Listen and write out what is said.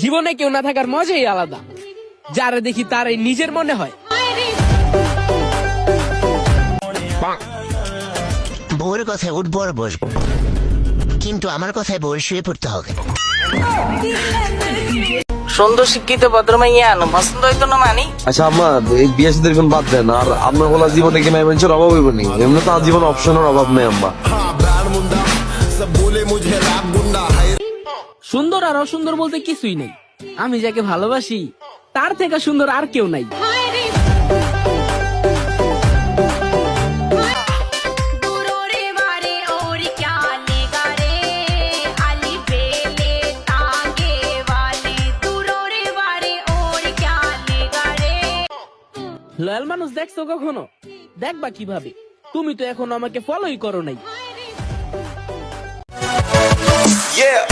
জীবনে কেউ না থাকার মজাই আলাদা। যারে দেখি তারাই নিজের মনে হয়। বউয়ের কথায় উঠবো আর বসবো। কিন্তু আমার কথায় বউয়ের শুয়ে পড়তে হবে। সুন্দর শিক্ষিত ভদ্রমাইয়া আনো পছন্দ হইতো না মানি? আচ্ছা আম্মা এই বিয়ে এখন বাদ দেন আর আপনার বলা জীবনে কি মেয়ে মানুষের অভাব হইব নি এমনি তো জীবন অপশনের অভাব নেই আম্মা। সুন্দর আর অসুন্দর বলতে কিছুই নেই। আমি যাকে ভালোবাসি, তার থেকে সুন্দর আর কেউ নাই। লয়াল মানুষ দেখছ কখনো? দেখবা কীভাবে? তুমি তো এখন আমাকে ফলোই করো নাই। Yeah!